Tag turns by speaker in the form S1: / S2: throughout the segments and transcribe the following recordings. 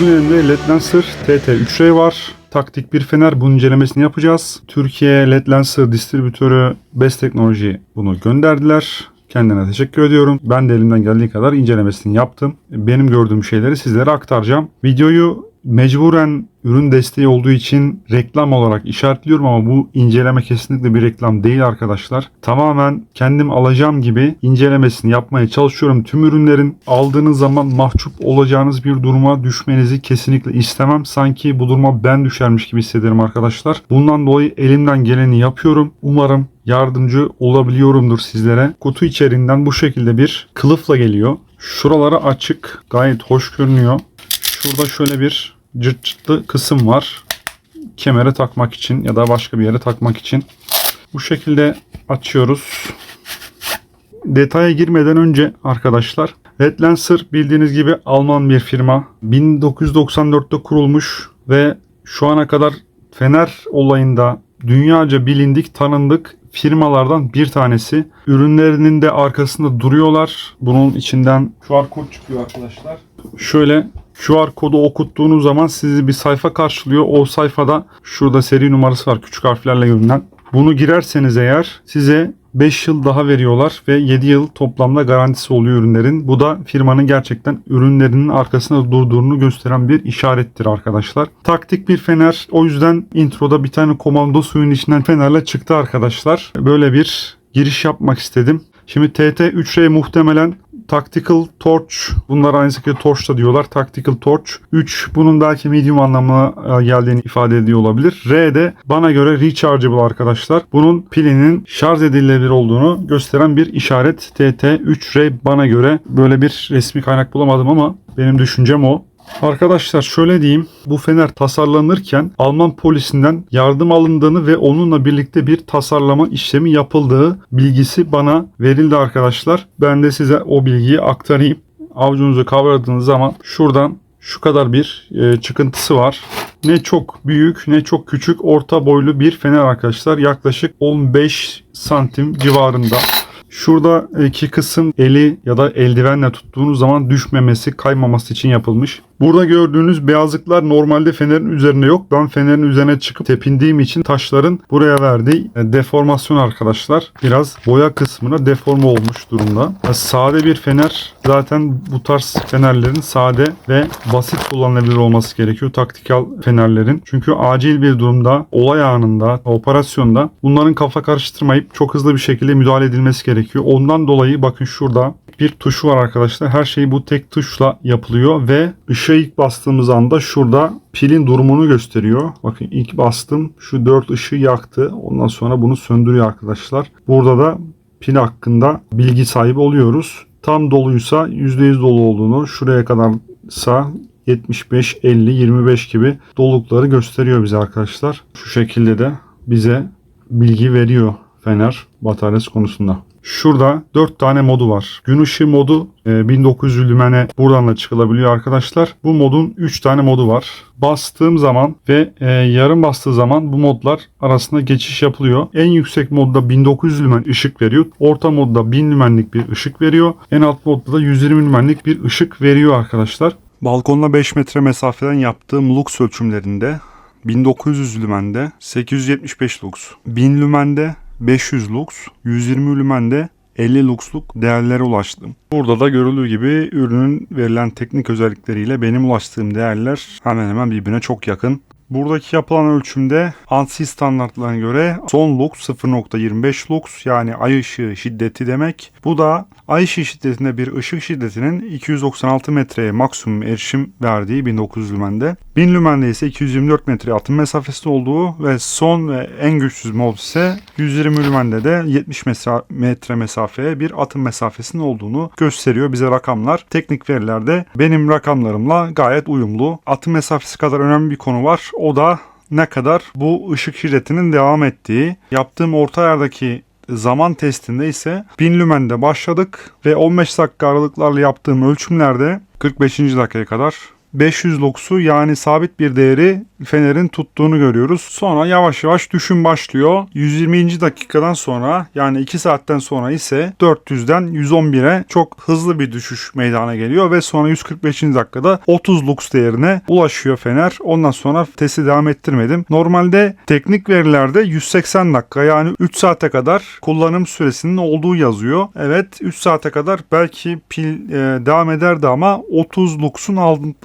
S1: Bugün elimde LED Lancer TT3R var. Taktik bir fener bunun incelemesini yapacağız. Türkiye LED Lancer distribütörü Best Teknoloji bunu gönderdiler. Kendine teşekkür ediyorum. Ben de elimden geldiği kadar incelemesini yaptım. Benim gördüğüm şeyleri sizlere aktaracağım. Videoyu mecburen ürün desteği olduğu için reklam olarak işaretliyorum ama bu inceleme kesinlikle bir reklam değil arkadaşlar. Tamamen kendim alacağım gibi incelemesini yapmaya çalışıyorum. Tüm ürünlerin aldığınız zaman mahcup olacağınız bir duruma düşmenizi kesinlikle istemem. Sanki bu duruma ben düşermiş gibi hissederim arkadaşlar. Bundan dolayı elimden geleni yapıyorum. Umarım yardımcı olabiliyorumdur sizlere. Kutu içeriğinden bu şekilde bir kılıfla geliyor. Şuraları açık. Gayet hoş görünüyor. Şurada şöyle bir cırt cırtlı kısım var. Kemere takmak için ya da başka bir yere takmak için. Bu şekilde açıyoruz. Detaya girmeden önce arkadaşlar Red Lancer bildiğiniz gibi Alman bir firma. 1994'te kurulmuş ve şu ana kadar Fener olayında dünyaca bilindik, tanındık firmalardan bir tanesi. Ürünlerinin de arkasında duruyorlar. Bunun içinden QR kod çıkıyor arkadaşlar. Şöyle QR kodu okuttuğunuz zaman sizi bir sayfa karşılıyor. O sayfada şurada seri numarası var küçük harflerle görünen. Bunu girerseniz eğer size 5 yıl daha veriyorlar ve 7 yıl toplamda garantisi oluyor ürünlerin. Bu da firmanın gerçekten ürünlerinin arkasında durduğunu gösteren bir işarettir arkadaşlar. Taktik bir fener. O yüzden introda bir tane komando suyun içinden fenerle çıktı arkadaşlar. Böyle bir giriş yapmak istedim. Şimdi TT3R muhtemelen Tactical Torch. Bunlar aynı şekilde Torch da diyorlar. Tactical Torch. 3 bunun belki medium anlamına e, geldiğini ifade ediyor olabilir. R de bana göre rechargeable arkadaşlar. Bunun pilinin şarj edilebilir olduğunu gösteren bir işaret. TT3R bana göre böyle bir resmi kaynak bulamadım ama benim düşüncem o. Arkadaşlar şöyle diyeyim. Bu fener tasarlanırken Alman polisinden yardım alındığını ve onunla birlikte bir tasarlama işlemi yapıldığı bilgisi bana verildi arkadaşlar. Ben de size o bilgiyi aktarayım. Avucunuzu kavradığınız zaman şuradan şu kadar bir e, çıkıntısı var. Ne çok büyük ne çok küçük orta boylu bir fener arkadaşlar. Yaklaşık 15 santim civarında. Şurada iki kısım eli ya da eldivenle tuttuğunuz zaman düşmemesi, kaymaması için yapılmış. Burada gördüğünüz beyazlıklar normalde fenerin üzerinde yok. Ben fenerin üzerine çıkıp tepindiğim için taşların buraya verdiği e, deformasyon arkadaşlar. Biraz boya kısmına deforme olmuş durumda. Ya Sade bir fener zaten bu tarz fenerlerin sade ve basit kullanılabilir olması gerekiyor. Taktikal fenerlerin. Çünkü acil bir durumda, olay anında, operasyonda bunların kafa karıştırmayıp çok hızlı bir şekilde müdahale edilmesi gerekiyor. Ondan dolayı bakın şurada bir tuşu var arkadaşlar. Her şey bu tek tuşla yapılıyor ve ışığa ilk bastığımız anda şurada pilin durumunu gösteriyor. Bakın ilk bastım şu 4 ışığı yaktı. Ondan sonra bunu söndürüyor arkadaşlar. Burada da pil hakkında bilgi sahibi oluyoruz. Tam doluysa %100 dolu olduğunu, şuraya kadarsa 75, 50, 25 gibi dolulukları gösteriyor bize arkadaşlar. Şu şekilde de bize bilgi veriyor Fener bataryası konusunda. Şurada 4 tane modu var. Gün ışığı modu e, 1900 lümene buradan da çıkılabiliyor arkadaşlar. Bu modun 3 tane modu var. Bastığım zaman ve e, yarım bastığı zaman bu modlar arasında geçiş yapılıyor. En yüksek modda 1900 lümen ışık veriyor. Orta modda 1000 lümenlik bir ışık veriyor. En alt modda da 120 lümenlik bir ışık veriyor arkadaşlar. Balkonla 5 metre mesafeden yaptığım lux ölçümlerinde 1900 lümende 875 lux, 1000 lümende 500 lux, 120 lümende 50 luxluk değerlere ulaştım. Burada da görüldüğü gibi ürünün verilen teknik özellikleriyle benim ulaştığım değerler hemen hemen birbirine çok yakın. Buradaki yapılan ölçümde ANSI standartlarına göre son lux 0.25 lux yani ay ışığı şiddeti demek. Bu da ay şiddetinde bir ışık şiddetinin 296 metreye maksimum erişim verdiği 1900 lümende. 1000 lümende ise 224 metre atım mesafesinde olduğu ve son ve en güçsüz mod ise 120 lümende de 70 metre mesafeye bir atım mesafesinin olduğunu gösteriyor bize rakamlar. Teknik verilerde benim rakamlarımla gayet uyumlu. Atım mesafesi kadar önemli bir konu var. O da ne kadar bu ışık şiddetinin devam ettiği. Yaptığım orta yerdeki zaman testinde ise 1000 lümende başladık ve 15 dakika aralıklarla yaptığım ölçümlerde 45. dakikaya kadar 500 lux'u yani sabit bir değeri fenerin tuttuğunu görüyoruz. Sonra yavaş yavaş düşün başlıyor. 120. dakikadan sonra yani 2 saatten sonra ise 400'den 111'e çok hızlı bir düşüş meydana geliyor ve sonra 145. dakikada 30 lux değerine ulaşıyor fener. Ondan sonra testi devam ettirmedim. Normalde teknik verilerde 180 dakika yani 3 saate kadar kullanım süresinin olduğu yazıyor. Evet 3 saate kadar belki pil e, devam ederdi ama 30 lux'un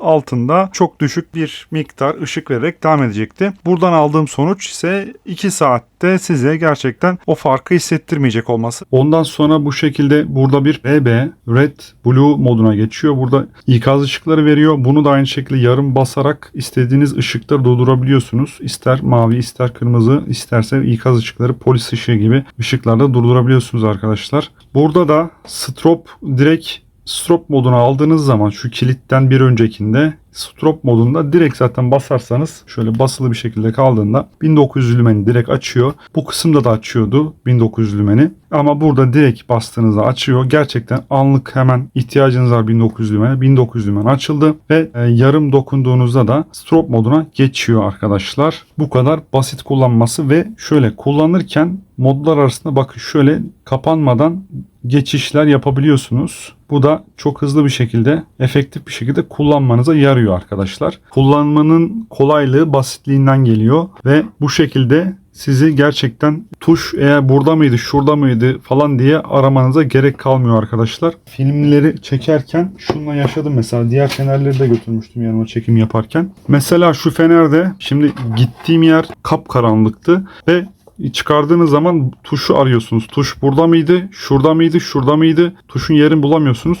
S1: altında çok düşük bir miktar ışık vererek devam edecekti. Buradan aldığım sonuç ise 2 saatte size gerçekten o farkı hissettirmeyecek olması. Ondan sonra bu şekilde burada bir RB Red Blue moduna geçiyor. Burada ikaz ışıkları veriyor. Bunu da aynı şekilde yarım basarak istediğiniz ışıkta durdurabiliyorsunuz. İster mavi ister kırmızı isterse ikaz ışıkları polis ışığı gibi ışıklarda durdurabiliyorsunuz arkadaşlar. Burada da strop direkt strop moduna aldığınız zaman şu kilitten bir öncekinde strop modunda direkt zaten basarsanız şöyle basılı bir şekilde kaldığında 1900 lümeni direkt açıyor. Bu kısımda da açıyordu 1900 lümeni. Ama burada direkt bastığınızda açıyor. Gerçekten anlık hemen ihtiyacınız var 1900 lümene. 1900 lümen açıldı ve e, yarım dokunduğunuzda da strop moduna geçiyor arkadaşlar. Bu kadar basit kullanması ve şöyle kullanırken modlar arasında bakın şöyle kapanmadan geçişler yapabiliyorsunuz. Bu da çok hızlı bir şekilde, efektif bir şekilde kullanmanıza yarıyor arkadaşlar. Kullanmanın kolaylığı basitliğinden geliyor ve bu şekilde sizi gerçekten tuş eğer burada mıydı şurada mıydı falan diye aramanıza gerek kalmıyor arkadaşlar. Filmleri çekerken şununla yaşadım mesela diğer fenerleri de götürmüştüm yanıma çekim yaparken. Mesela şu fenerde şimdi gittiğim yer kapkaranlıktı ve çıkardığınız zaman tuşu arıyorsunuz. Tuş burada mıydı? Şurada mıydı? Şurada mıydı? Tuşun yerini bulamıyorsunuz.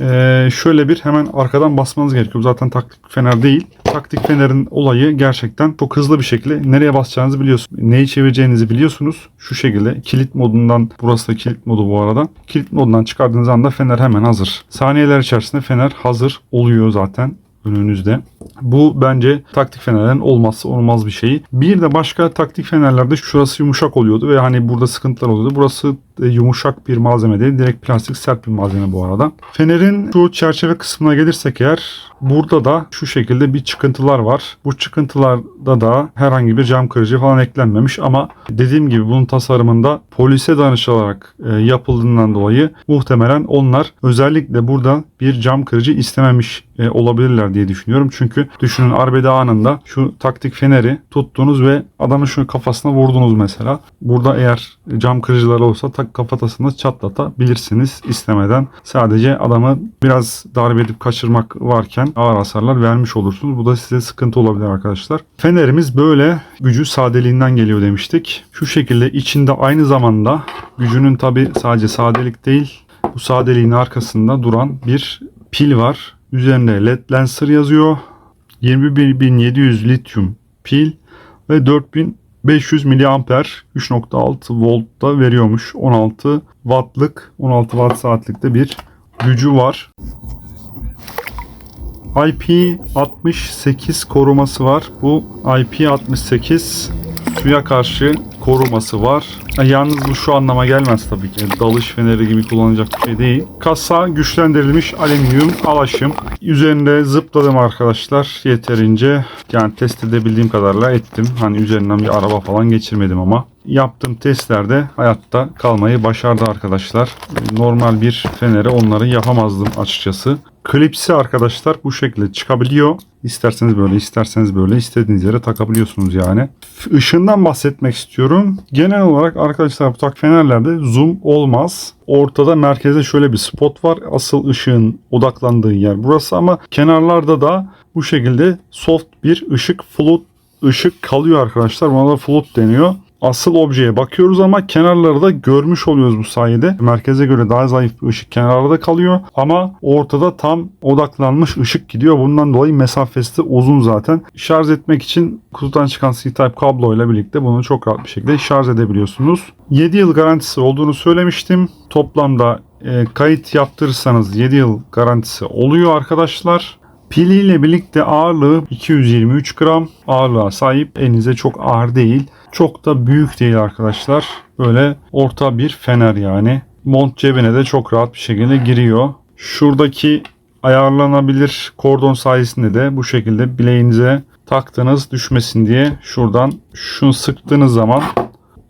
S1: Ee, şöyle bir hemen arkadan basmanız gerekiyor. Zaten taktik fener değil. Taktik fenerin olayı gerçekten çok hızlı bir şekilde nereye basacağınızı biliyorsunuz. Neyi çevireceğinizi biliyorsunuz. Şu şekilde kilit modundan burası da kilit modu bu arada. Kilit modundan çıkardığınız anda fener hemen hazır. Saniyeler içerisinde fener hazır oluyor zaten önünüzde. Bu bence taktik fenerlerin olmazsa olmaz bir şey. Bir de başka taktik fenerlerde şurası yumuşak oluyordu ve hani burada sıkıntılar oluyordu. Burası yumuşak bir malzeme değil. Direkt plastik sert bir malzeme bu arada. Fenerin şu çerçeve kısmına gelirsek eğer burada da şu şekilde bir çıkıntılar var. Bu çıkıntılarda da herhangi bir cam kırıcı falan eklenmemiş ama dediğim gibi bunun tasarımında polise danışılarak e, yapıldığından dolayı muhtemelen onlar özellikle burada bir cam kırıcı istememiş e, olabilirler diye düşünüyorum. Çünkü düşünün arbede anında şu taktik feneri tuttunuz ve adamın şu kafasına vurdunuz mesela. Burada eğer cam kırıcılar olsa tak kafatasını çatlatabilirsiniz istemeden. Sadece adamı biraz darbe edip kaçırmak varken ağır hasarlar vermiş olursunuz. Bu da size sıkıntı olabilir arkadaşlar. Fenerimiz böyle gücü sadeliğinden geliyor demiştik. Şu şekilde içinde aynı zamanda gücünün tabi sadece sadelik değil bu sadeliğin arkasında duran bir pil var. Üzerinde LED Lancer yazıyor. 21700 lityum pil ve 4500 miliamper 3.6 voltta veriyormuş. 16 wattlık 16 watt saatlikte bir gücü var. IP68 koruması var. Bu IP68 suya karşı koruması var. Yalnız bu şu anlama gelmez tabii ki. Dalış feneri gibi kullanılacak bir şey değil. Kasa güçlendirilmiş alüminyum alaşım. Üzerinde zıpladım arkadaşlar yeterince. Yani test edebildiğim kadarıyla ettim. Hani üzerinden bir araba falan geçirmedim ama. Yaptığım testlerde hayatta kalmayı başardı arkadaşlar. Normal bir feneri onları yapamazdım açıkçası. Klipsi arkadaşlar bu şekilde çıkabiliyor. İsterseniz böyle isterseniz böyle istediğiniz yere takabiliyorsunuz yani. Işığından bahsetmek istiyorum. Genel olarak arkadaşlar bu tak fenerlerde zoom olmaz. Ortada merkeze şöyle bir spot var. Asıl ışığın odaklandığı yer burası ama kenarlarda da bu şekilde soft bir ışık float ışık kalıyor arkadaşlar. Buna da float deniyor asıl objeye bakıyoruz ama kenarları da görmüş oluyoruz bu sayede. Merkeze göre daha zayıf bir ışık kenarlarda kalıyor ama ortada tam odaklanmış ışık gidiyor. Bundan dolayı mesafesi de uzun zaten. Şarj etmek için kutudan çıkan C-Type kablo ile birlikte bunu çok rahat bir şekilde şarj edebiliyorsunuz. 7 yıl garantisi olduğunu söylemiştim. Toplamda e, kayıt yaptırırsanız 7 yıl garantisi oluyor arkadaşlar. Piliyle birlikte ağırlığı 223 gram ağırlığa sahip. Elinize çok ağır değil. Çok da büyük değil arkadaşlar. Böyle orta bir fener yani. Mont cebine de çok rahat bir şekilde giriyor. Şuradaki ayarlanabilir kordon sayesinde de bu şekilde bileğinize taktığınız düşmesin diye şuradan şunu sıktığınız zaman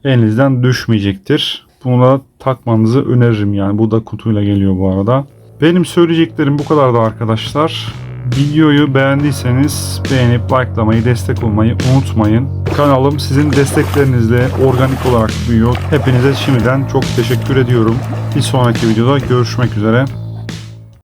S1: elinizden düşmeyecektir. Bunu da takmanızı öneririm yani. Bu da kutuyla geliyor bu arada. Benim söyleyeceklerim bu kadardı arkadaşlar. Videoyu beğendiyseniz beğenip likelamayı, destek olmayı unutmayın. Kanalım sizin desteklerinizle organik olarak büyüyor. Hepinize şimdiden çok teşekkür ediyorum. Bir sonraki videoda görüşmek üzere.